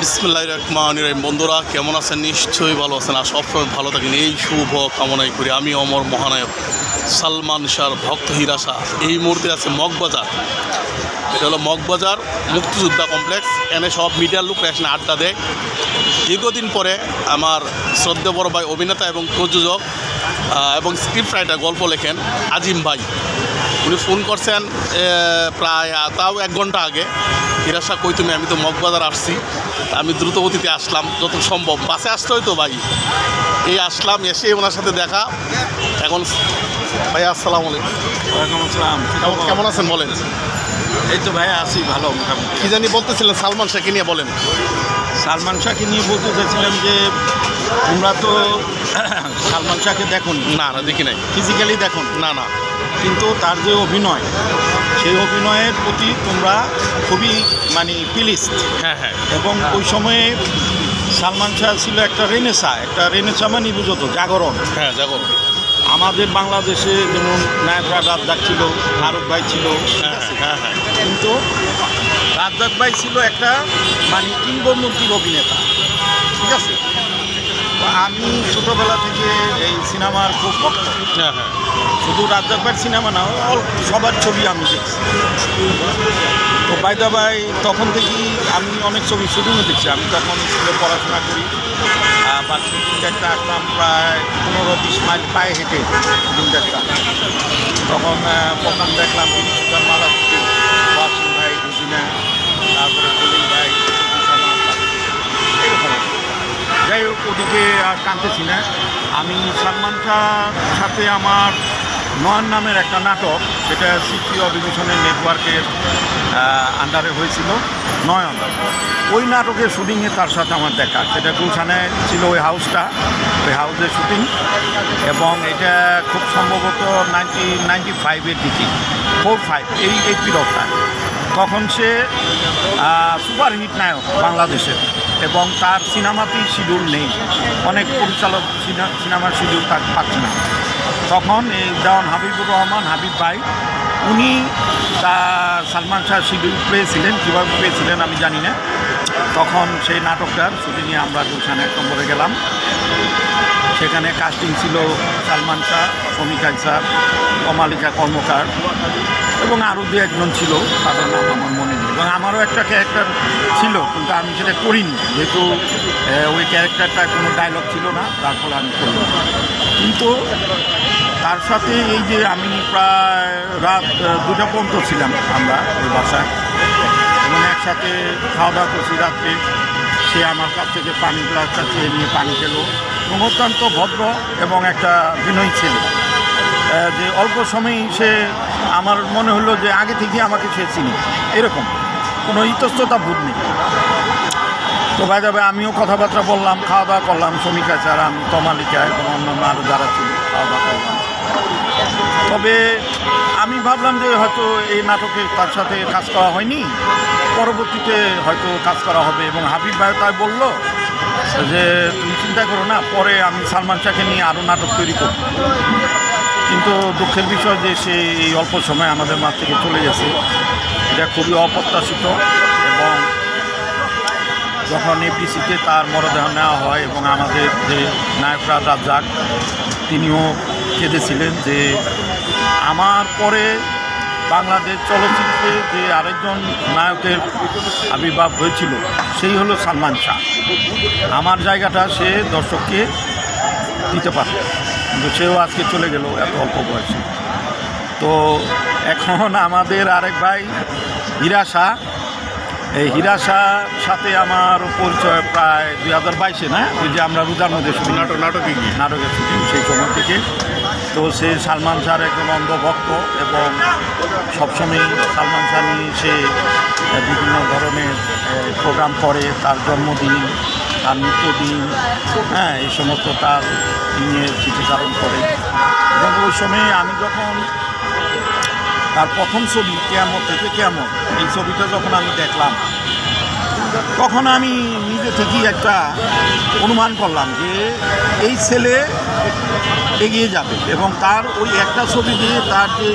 বিসমুল্লাহ রহমান রহিম। বন্ধুরা, কেমন আছেন? নিশ্চয়ই ভালো আছেন। আর সবসময় ভালো থাকেন। এই শুভ কামনাই করি। আমি অমর মহানায়ক সালমান শাহর ভক্ত হিরাসা এই মুহূর্তে আছে মগবাজার। এটা হলো মগবাজার মুক্তিযোদ্ধা কমপ্লেক্স। এনে সব মিডিয়ার লোক এখানে আড্ডা দেয়। দীর্ঘদিন পরে আমার শ্রদ্ধা বড় ভাই, অভিনেতা এবং প্রযোজক এবং স্ক্রিপ্ট রাইটার গল্প লেখেন আজিম ভাই। উনি ফোন করছেন প্রায় তাও এক ঘণ্টা আগে। হিরাসা কই তুমি আমি তো মগবাজার আসছি। আমি দ্রুত গতিতে আসলাম যত সম্ভব। বাসে আসতে হয়তো ভাই? এই আসলাম এসে ওনার সাথে দেখা। এখন ভাই আসসালামু আলাইকুম। ওয়ালাইকুম আসসালাম কেমন- কেমন আছেন বলেন? এই তো ভাই আছি ভালো মোটামুটি। কি জানি বলতেছিলেন সালমান শাহকে নিয়ে বলেন। সালমান শাহকে নিয়ে বলতে চাইছিলাম যে তোমরা তো সালমান শাহকে দেখুন। না না দেখি নাই। ফিজিক্যালি দেখুন? না না। কিন্তু তার যে অভিনয় সেই অভিনয়ের প্রতি তোমরা খুবই মানে প্লিস্ট হ্যাঁ হ্যাঁ। এবং ওই সময়ে সালমান শাহ ছিল একটা রেনেসা একটা রেনেসা মানে বুঝতো জাগরণ। হ্যাঁ যাব আমাদের বাংলাদেশে যেমন নায়করা রাজ্জাক ছিল ফারুক ভাই ছিল হ্যাঁ হ্যাঁ হ্যাঁ কিন্তু রাজ্জাক ভাই ছিল একটা মানে কিংবদন্তির অভিনেতা ঠিক আছে? আমি ছোটোবেলা থেকে এই সিনেমার খুব ভক্ত। হ্যাঁ হ্যাঁ। শুধু রাজ্জাক ভাইয়ের সিনেমা না সবার ছবি আমি দেখছি। তো বাইদা ভাই তখন থেকেই আমি অনেক ছবি শুটিংও দেখছি। আমি তখন স্কুলে পড়াশোনা করি। বা শুটিং দেখতে আসলাম প্রায় পনেরো বিশ মাইল পায়ে হেঁটে শুটিং দেখতাম তখন প্রথম দেখলাম বিনিশুদ্ধার মালা ওয়াসিম ভাই তারপরে কলিম ভাই এরকম যাই হোক, ওদিকে আর টানতেছি না। আমি সালমান শাহর সাথে আমার নয়ন নামের একটা নাটক, সেটা সিটি অডিভিশনের নেটওয়ার্কের আন্ডারে হয়েছিল, নয়ন। ওই নাটকের শুটিংয়ে তার সাথে আমার দেখা। সেটা গুলশানে ছিল ওই হাউসটা ওই হাউসের শুটিং এবং এটা খুব সম্ভবত নাইনটি নাইনটি ফাইভের দিকে ফোর ফাইভ এই এই পিরিয়ডটা তখন সে সুপারহিট নায়ক বাংলাদেশের। এবং তার সিনেমাতেই শিডিউল নেই। অনেক পরিচালক সিনা- সিনেমার শিডিউল তার পাচ্ছে না। তখন এই যেমন হাবিবুর রহমান, হাবিব ভাই, উনি তা, সালমান শাহ শিডিউল পেয়েছিলেন, কীভাবে পেয়েছিলেন আমি জানি না। তখন সেই নাটকটার শুটিংয়ে আমরা গুলশানে এক নম্বরে গেলাম। সেখানে কাস্টিং ছিল সালমান শাহ সমীকা স্যার কমালিকা কর্মকার এবং আরও দু একজন ছিল, তাদের নাম আমার মনে নেই। এবং আমারও একটা ক্যারেক্টার ছিল, কিন্তু আমি সেটা করিনি। যেহেতু ওই ক্যারেক্টারটা কোনো ডায়লগ ছিল না, তার ফলে আমি করিনি। কিন্তু তার সাথে এই যে আমি প্রায় রাত দুটা পর্যন্ত ছিলাম আমরা ওই বাসায়। একসাথে খাওয়া দাওয়া করছি রাত্রে। সে আমার কাছ থেকে পানি গ্লাসটা চেয়ে নিয়ে পানি খেলো। এবং অত্যন্ত ভদ্র এবং একটা বিনয়ী ছেলে। যে অল্প সময়েই সে আমার মনে হলো যে আগে থেকে আমাকে সে চিনি। এরকম। কোনো ইতস্ততা বোধ নেই। তো ভাই যাবে আমিও কথাবার্তা বললাম খাওয়া দাওয়া করলাম শ্রমিকা ছাড়া আমি তমালিকা এবং অন্যান্য আরও যারা ছিল খাওয়া দাওয়া করলাম। তবে আমি ভাবলাম যে হয়তো এই নাটকে তার সাথে কাজ করা হয়নি। পরবর্তীতে হয়তো কাজ করা হবে এবং হাবিব ভাই তাই বলল যে, তুমি চিন্তা করো না, পরে আমি সালমান শাহকে নিয়ে আরও নাটক তৈরি করব। কিন্তু দুঃখের বিষয় যে সে এই অল্প সময় আমাদের মাঠ থেকে চলে গেছে। এটা খুবই অপ্রত্যাশিত এবং যখন এপিসিতে তার মরদেহ নেওয়া হয় এবং আমাদের যে নায়করা রাজ্জাক, তিনিও কেঁদেছিলেন যে আমার পরে বাংলাদেশ চলচ্চিত্রে যে আরেকজন নায়কের আবির্ভাব হয়েছিল সেই হলো সালমান শাহ। আমার জায়গাটা সে দর্শককে দিতে পারত কিন্তু সেও আজকে চলে গেল এত অল্প বয়সে। তো এখন আমাদের আরেক ভাই হীরা শাহ। এই হীরা শাহর সাথে আমার পরিচয় প্রায় দুই হাজার বাইশে না? ওই যে আমরা রোজার মধ্যে শুটিং নাটক নাটকে গিয়ে। নাটকের শুটিং সেই সময় থেকে। তো সে সালমান শাহর একজন অন্ধভক্ত এবং সবসময় সালমান শাহ নিয়ে সে বিভিন্ন ধরনের প্রোগ্রাম করে, তার জন্মদিন, তার মৃত্যুদিন হ্যাঁ এই সমস্ত তার নিয়ে স্মৃতিচারণ করে। এবং ওই সময়ে আমি যখন তার প্রথম ছবি, কেয়ামত থেকে কেয়ামত, এই ছবিটা যখন আমি দেখলাম তখন আমি নিজে থেকেই একটা অনুমান করলাম যে এই ছেলে এগিয়ে যাবে এবং তার ওই একটা ছবি দিয়ে তার যে